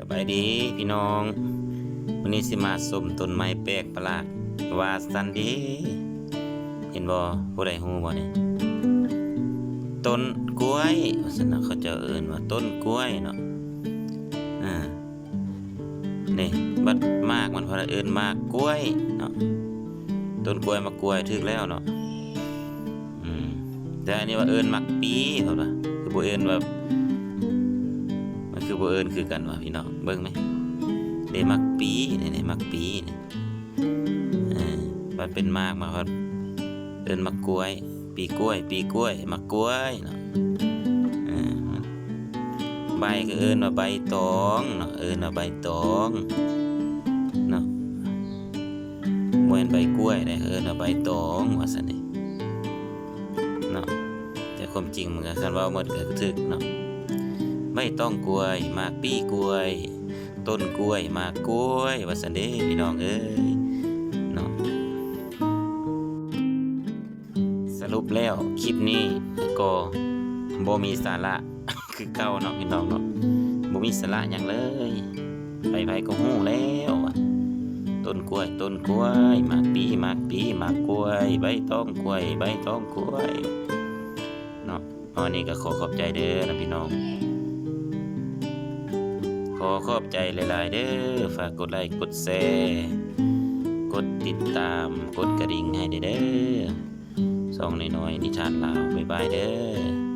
สบายดีพี่น้องวันนี้สิมาสมต้นไม้แปลกประหลาดว่าสันดีเห็นบ่ผู้ใดฮู้บ่เนี่ยต้นกล้วยว่าซั่นน่ะเขาจะเอิ้นว่าต้นกล้วยเนาะอ่านี่บัดมากมันเพราะเอิ้นมากกล้วยเนาะต้นกล้วยมากล้วยถึกแล้วเนาะอืมแต่อันนี้ว่าเอิ้นมักปีเพิ่นว่าคือบ่เอิ้นว่า คือบ่เอิญคือกันวะพี่น้องเบิ่งไหมเดมักปีนี่นี่มักปีนี่เออมันเป็นมากมาครับเอิญมักกล้วย ปีกล้วย ปีกล้วยมักกล้วยเนาะออมันใบก็เอิญว่าใบตองเนาะเอิญว่าใบตองเนาะบ่แม่นใบกล้วยได้เอิญว่าใบตองว่าซั่นนี่เนาะแต่ความจริงมันก็คันว่าหมดก็ถึกเนาะ ไม่ต้องกล้วยมากปี้กล้วย ต้นกล้วยมากกล้วยว่าสันเด้พี่น้องเอ้ยเนาะสรุปแล้วคลิปนี้ก็บ่มีสาระคือเก่าเนาะพี่น้องเนาะบ่มีสาระหยังเลยไปไปก็ฮู้แล้วอะต้นกล้วยต้นกล้วยมากปี้มากปี้มากกล้วย ใบตองกล้วย ใบตองกล้วยเนาะอันนี้ก็ขอขอบใจเด้อนะพี่น้อง ขอขอบใจหลาย ๆ เด้อฝากกดไลค์กดแชร์กดติดตามกดกระดิ่งให้เด้อเด้อสองน้อยๆนิทานลาวบ๊ายบายเด้อ